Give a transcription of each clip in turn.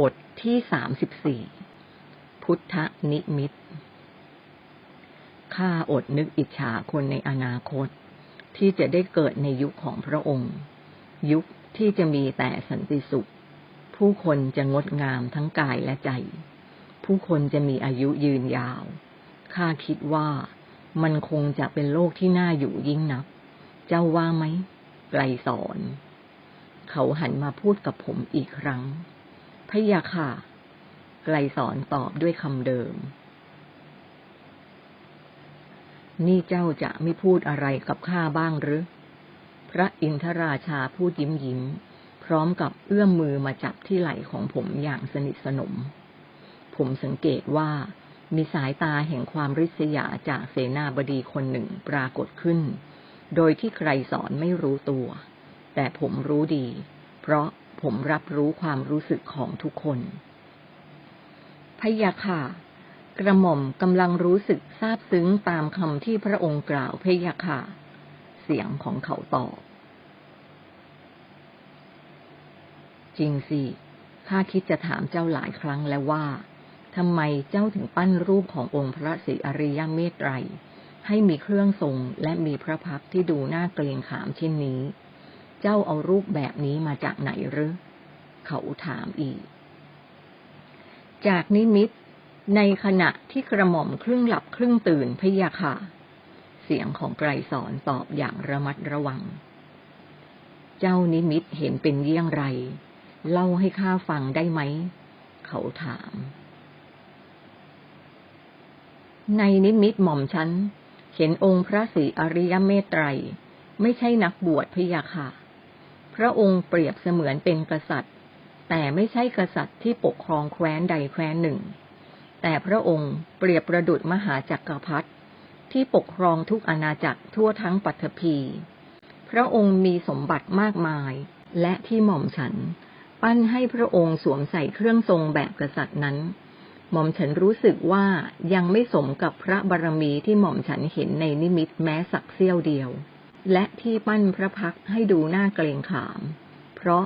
บทที่สามสิบสี่พุทธนิมิต ข้าอดนึกอิจฉาคนในอนาคต ที่จะได้เกิดในยุคของพระองค์ ยุคที่จะมีแต่สันติสุข ผู้คนจะงดงามทั้งกายและใจ ผู้คนจะมีอายุยืนยาว ข้าคิดว่ามันคงจะเป็นโลกที่น่าอยู่ยิ่งนัก เจ้าว่าไหมไกลสอน เขาหันมาพูดกับผมอีกครั้ง พยาค่ะ ไกลสอนตอบด้วยคำเดิม นี่เจ้าจะไม่พูดอะไรกับข้าบ้างหรือ พระอินทราชาพูดยิ้มยิ้ม พร้อมกับเอื้อมมือมาจับที่ไหล่ของผมอย่างสนิทสนม ผมสังเกตว่ามีสายตาแห่งความริษยาจากเสนาบดีคนหนึ่งปรากฏขึ้น โดยที่ใครสอนไม่รู้ตัว แต่ผมรู้ดี เพราะ ผมรับรู้ความรู้สึกของทุกคนพะยาค่ะ กระหม่อมกำลังรู้สึกซาบซึ้งตามคำที่พระองค์กล่าวพะยาค่ะ เสียงของเขาตอบ จริงสิ ข้าคิดจะถามเจ้าหลายครั้งแล้วว่าทำไมเจ้าถึงปั้นรูปขององค์พระศรีอริยเมตไตรให้มีเครื่องทรงและมีพระพักที่ดูน่าเกรงขามเช่นนี้ เจ้าเอารูปแบบนี้มาจากไหนหรือ เขาถามอีก จากนิมิต ในขณะที่กระหม่อมครึ่งหลับครึ่งตื่นพยาค่ะ เสียงของไกรสอนตอบอย่างระมัดระวัง เจ้านิมิตเห็นเป็นเยี่ยงไร เล่าให้ข้าฟังได้ไหม เขาถาม ในนิมิตหม่อมฉันเห็นองค์พระศรีอริยเมตไตรไม่ใช่นักบวชพยาค่ะ พระองค์เปรียบเสมือนเป็นกษัตริย์ แต่ไม่ใช่กษัตริย์ที่ปกครองแคว้นใดแคว้นหนึ่ง แต่พระองค์เปรียบประดุจมหาจักรพรรดิที่ปกครองทุกอาณาจักรทั่วทั้งปัตภี พระองค์มีสมบัติมากมาย และที่หม่อมฉัน ปั้นให้พระองค์สวมใส่เครื่องทรงแบบกษัตริย์นั้น หม่อมฉันรู้สึกว่ายังไม่สมกับพระบารมีที่หม่อมฉันเห็นในนิมิตแม้สักเสี้ยวเดียว และที่ปั้นพระพักให้ดูน่าเกรงขาม เพราะ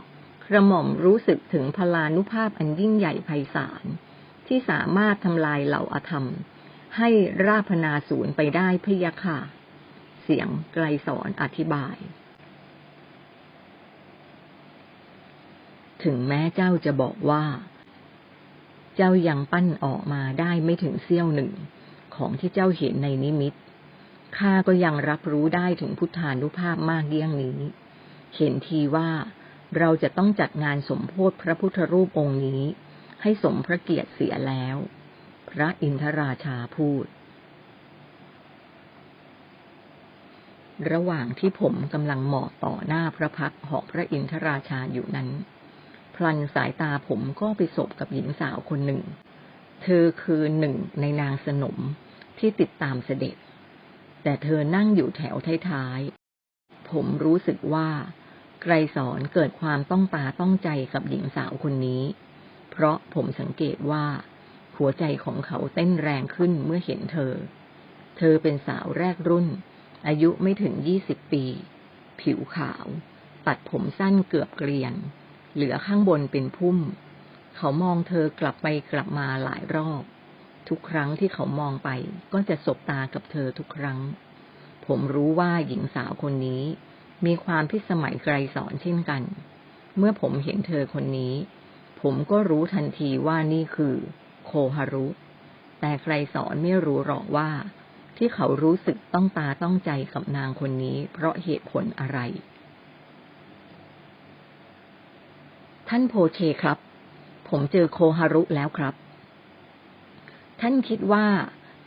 กระหม่อมรู้สึกถึงพลานุภาพอันยิ่งใหญ่ไพศาล ที่สามารถทำลายเหล่าอธรรม ให้ราพนาศูนย์ไปได้พยาค่ะ เสียงไกลสอนอธิบาย ถึงแม้เจ้าจะบอกว่า เจ้ายังปั้นออกมาได้ไม่ถึงเสี้ยวหนึ่ง ของที่เจ้าเห็นในนิมิต ข้าก็ยังรับรู้ได้ถึงพุทธานุภาพมากเยี่ยงนี้ เห็นทีว่าเราจะต้องจัดงานสมโพธิพระพุทธรูปองค์นี้ ให้สมพระเกียรติเสียแล้ว พระอินทราชาพูด ระหว่างที่ผมกำลังหมอบต่อหน้าพระพักของพระอินทราชาอยู่นั้น พลันสายตาผมก็ไปสบกับหญิงสาวคนหนึ่ง เธอคือหนึ่งในนางสนมที่ติดตามเสด็จ แต่เธอนั่งอยู่แถวท้ายๆ ผมรู้สึกว่า ไกรสอนเกิดความต้องตาต้องใจกับหญิงสาวคนนี้ เพราะผมสังเกตว่า หัวใจของเขาเต้นแรงขึ้นเมื่อเห็นเธอ เธอเป็นสาวแรกรุ่น อายุไม่ถึงยี่สิบปี ผิวขาว ตัดผมสั้นเกือบเกลียน เหลือข้างบนเป็นพุ่ม เขามองเธอกลับไปกลับมาหลายรอบ ทุกครั้งที่เขามองไป ก็จะสบตากับเธอทุกครั้ง ผมรู้ว่าหญิงสาวคนนี้ มีความพิสมัยไกลสอนเช่นกัน เมื่อผมเห็นเธอคนนี้ ผมก็รู้ทันทีว่านี่คือ โคฮารุ แต่ไกลสอนไม่รู้หรอกว่า ที่เขารู้สึกต้องตาต้องใจกับนางคนนี้ เพราะเหตุผลอะไร ท่านโพเชครับ ผมเจอโคฮารุแล้วครับ ท่านคิดว่า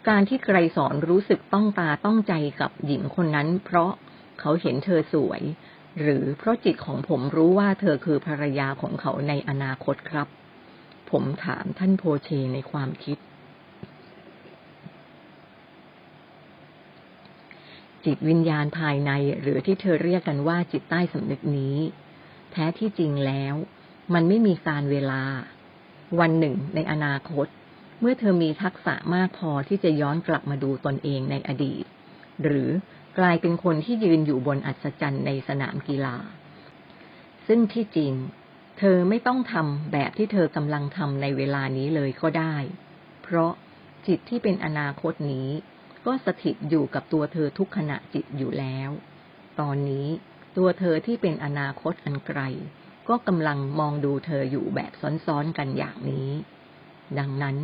การที่ไกรสอนรู้สึกต้องตาต้องใจกับหญิงคนนั้น เพราะเขาเห็นเธอสวย หรือเพราะจิตของผมรู้ว่าเธอคือภรรยาของเขาในอนาคตครับ ผมถามท่านโพเชในความคิด จิตวิญญาณภายในหรือที่เธอเรียกกันว่าจิตใต้สำนึกนี้ แท้ที่จริงแล้ว มันไม่มีการเวลา วันหนึ่งในอนาคต เมื่อเธอมีทักษะมากพอที่จะย้อนกลับมาดูตนเองในอดีต หรือกลายเป็นคนที่ยืนอยู่บนอัศจรรย์ในสนามกีฬา ซึ่งที่จริง เธอไม่ต้องทำแบบที่เธอกำลังทำในเวลานี้เลยก็ได้ เพราะจิตที่เป็นอนาคตนี้ ก็สถิตอยู่กับตัวเธอทุกขณะจิตอยู่แล้ว ตอนนี้ตัวเธอที่เป็นอนาคตอันไกล ก็กำลังมองดูเธออยู่แบบซ้อนๆกันอย่างนี้ ดังนั้น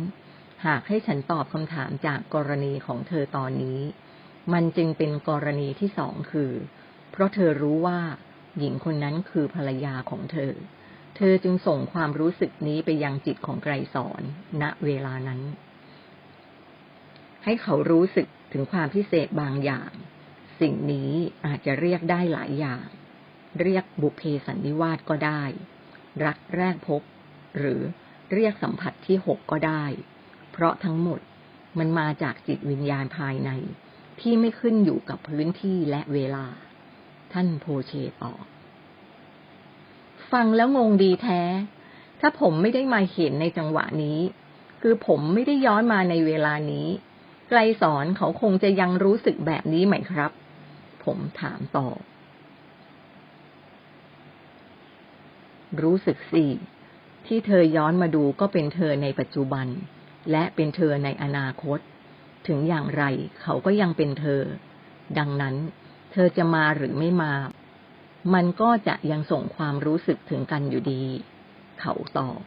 หากให้ฉันตอบคำถามจากกรณีของเธอตอนนี้ มันจึงเป็นกรณีที่สองคือ เพราะเธอรู้ว่าหญิงคนนั้นคือภรรยาของเธอ เธอจึงส่งความรู้สึกนี้ไปยังจิตของไกรสอนณเวลานั้น ให้เขารู้สึกถึงความพิเศษบางอย่าง สิ่งนี้อาจจะเรียกได้หลายอย่าง เรียกบุพเพสันนิวาสก็ได้ รักแรกพบ หรือเรียกสัมผัสที่หกก็ได้ เพราะทั้งหมดมันมาจากจิตวิญญาณภายใน ที่ไม่ขึ้นอยู่กับพื้นที่และเวลา ท่านโพเชตอบฟังแล้วงงดีแท้ ถ้าผมไม่ได้มาเห็นในจังหวะนี้ คือผมไม่ได้ย้อนมาในเวลานี้ ไกลสอนเขาคงจะยังรู้สึกแบบนี้ไหมครับ ผมถามต่อ รู้สึกสิที่เธอย้อนมาดูก็เป็นเธอในปัจจุบัน และเป็นเธอในอนาคต ถึงอย่างไรเขาก็ยังเป็นเธอ ดังนั้น เธอจะมาหรือไม่มา มันก็จะยังส่งความรู้สึกถึงกันอยู่ดี เขาตอบ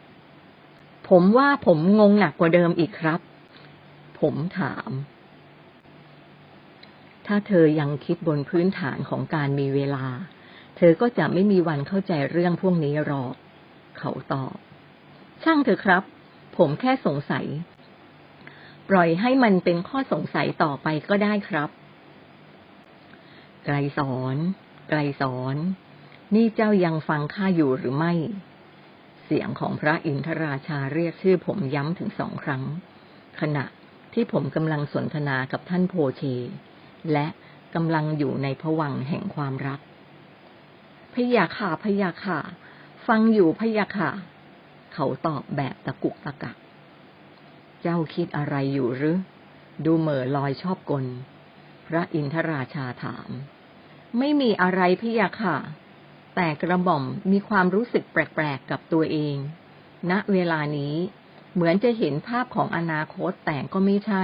ผมว่าผมงงหนักกว่าเดิมอีกครับ ผมถาม ถ้าเธอยังคิดบนพื้นฐานของการมีเวลา เธอก็จะไม่มีวันเข้าใจเรื่องพวกนี้หรอก เขาตอบ ช่างเถอะครับ ผมแค่สงสัย ปล่อยให้มันเป็นข้อสงสัยต่อไปก็ได้ครับ ไกลสอน ไกลสอน นี่เจ้ายังฟังข้าอยู่หรือไม่ เสียงของพระอินทราชาเรียกชื่อผมย้ำถึงสองครั้ง ขณะที่ผมกำลังสนทนากับท่านโพเช และกำลังอยู่ในผวังแห่งความรักพยาค่ะพยาค่ะ ฟังอยู่พยาค่ะ เขาตอบแบบตะกุกตะกัก เจ้าคิดอะไรอยู่หรือ ดูเหม่อลอยชอบกล พระอินทราชาถาม ไม่มีอะไรพยาค่ะ แต่กระหม่อมมีความรู้สึกแปลกๆกับตัวเอง ณ เวลานี้เหมือนจะเห็นภาพของอนาคตแต่ก็ไม่ใช่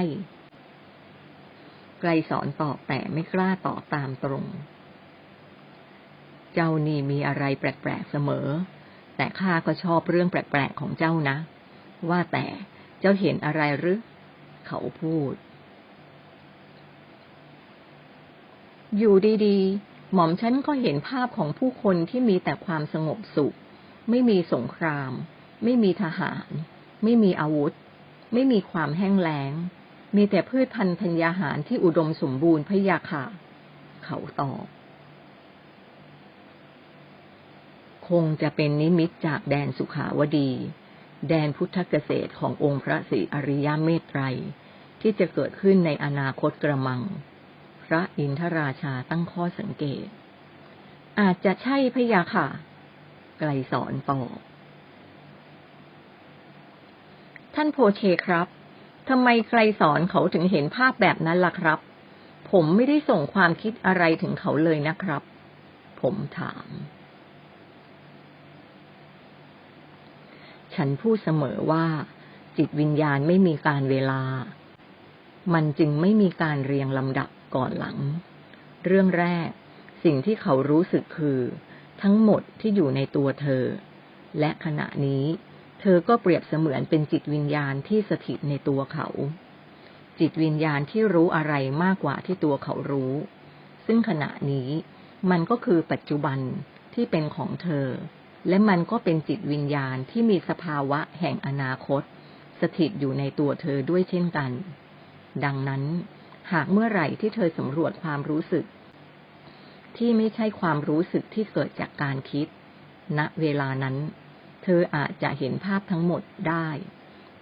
ไกลสอนตอบแต่ไม่กล้าตอบตามตรง เจ้านี่มีอะไรแปลกๆเสมอ แต่ข้าก็ชอบเรื่องแปลกๆของเจ้านะ ว่าแต่เจ้าเห็นอะไรหรือ เขาพูด อยู่ดีๆ หม่อมฉันก็เห็นภาพของผู้คนที่มีแต่ความสงบสุข ไม่มีสงคราม ไม่มีทหาร ไม่มีอาวุธ ไม่มีความแห้งแล้ง มีแต่พืชพันธุ์ธัญญาหารที่อุดมสมบูรณ์พะยาค่ะ เขาตอบ คงจะเป็นนิมิตจากแดนสุขาวดี แดนพุทธเกษตรขององค์พระศรีอริยเมตไตร ที่จะเกิดขึ้นในอนาคตกระมัง พระอินทราชาตั้งข้อสังเกต อาจจะใช่พยาค่ะ ไกลสอนตอบท่านโพเชครับทำไมไกลสอนเขาถึงเห็นภาพแบบนั้นล่ะครับ ผมไม่ได้ส่งความคิดอะไรถึงเขาเลยนะครับ ผมถาม ฉันพูดเสมอว่า จิตวิญญาณไม่มีการเวลา มันจึงไม่มีการเรียงลำดับก่อนหลัง เรื่องแรก สิ่งที่เขารู้สึกคือ ทั้งหมดที่อยู่ในตัวเธอ และขณะนี้ เธอก็เปรียบเสมือนเป็นจิตวิญญาณที่สถิตในตัวเขา จิตวิญญาณที่รู้อะไรมากกว่าที่ตัวเขารู้ ซึ่งขณะนี้ มันก็คือปัจจุบันที่เป็นของเธอ และมันก็เป็นจิตวิญญาณที่มีสภาวะแห่งอนาคต สถิตอยู่ในตัวเธอด้วยเช่นกัน ดังนั้น หากเมื่อไหร่ที่เธอสำรวจความรู้สึก ที่ไม่ใช่ความรู้สึกที่เกิดจากการคิด ณเวลานั้น เธออาจจะเห็นภาพทั้งหมดได้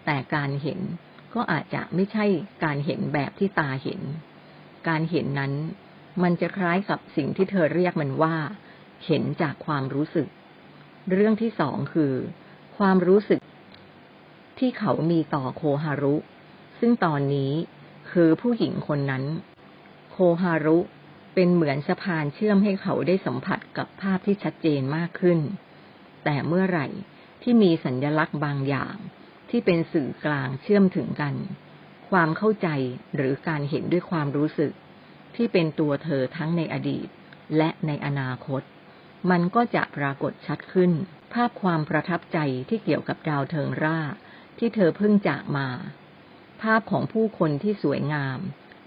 แต่การเห็นก็อาจจะไม่ใช่การเห็นแบบที่ตาเห็น การเห็นนั้น มันจะคล้ายกับสิ่งที่เธอเรียกมันว่า เห็นจากความรู้สึก เรื่องที่สองคือ ความรู้สึกที่เขามีต่อโคฮารุ ซึ่งตอนนี้คือผู้หญิงคนนั้น โคฮารุเป็นเหมือนสะพานเชื่อมให้เขาได้สัมผัสกับภาพที่ชัดเจนมากขึ้น แต่เมื่อไหร่ที่มีสัญญลักษณ์บางอย่างที่เป็นสื่อกลางเชื่อมถึงกัน ความเข้าใจหรือการเห็นด้วยความรู้สึก ที่เป็นตัวเธอทั้งในอดีตและในอนาคต มันก็จะปรากฏชัดขึ้น ภาพความประทับใจที่เกี่ยวกับดาวเทิงร่า ที่เธอเพิ่งจากมา ภาพของผู้คนที่สวยงาม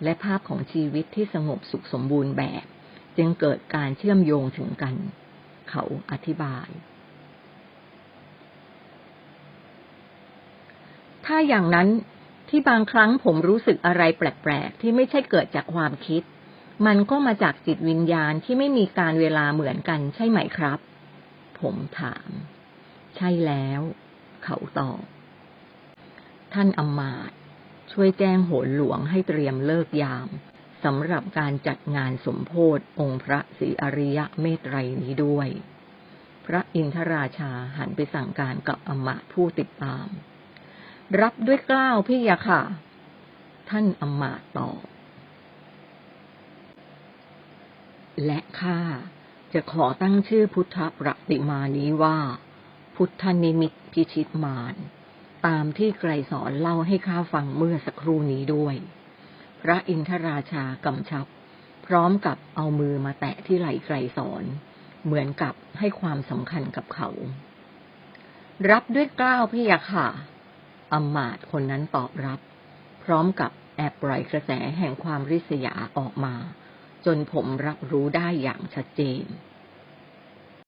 และภาพของชีวิตที่สงบสุขสมบูรณ์แบบ จึงเกิดการเชื่อมโยงถึงกัน เขาอธิบาย ถ้าอย่างนั้นที่บางครั้งผมรู้สึกอะไรแปลก ๆ ที่ไม่ใช่เกิดจากความคิด มันก็มาจากจิตวิญญาณที่ไม่มีการเวลาเหมือนกันใช่ไหมครับ ผมถาม ใช่แล้ว เขาตอบ ท่านอมาตช่วยแจ้งโหนหลวงให้เตรียมเลิกยามสำหรับการจัดงานสมโพธองค์พระศรีอริยะเมตไตรนี้ด้วย พระอินทราชาหันไปสั่งการกับอมาตผู้ติดตาม รับด้วยกล้าวพี่ยะค่ะ ท่านอมาตตอบ และข้าจะขอตั้งชื่อพุทธประติมานี้ว่า พุทธนิมิตพิชิตมารตามที่ไกรสอนเล่าให้ข้าฟังเมื่อสักครู่นี้ด้วย พระอินทราชากำชับ พร้อมกับเอามือมาแตะที่ไหล่ไกรสอน เหมือนกับให้ความสำคัญกับเขา รับด้วยกล้าวพี่ยะค่ะอำมาตคนนั้นตอบรับ พร้อมกับแอบปล่อยกระแสแห่งความริษยาออกมา จนผมรับรู้ได้อย่างชัดเจน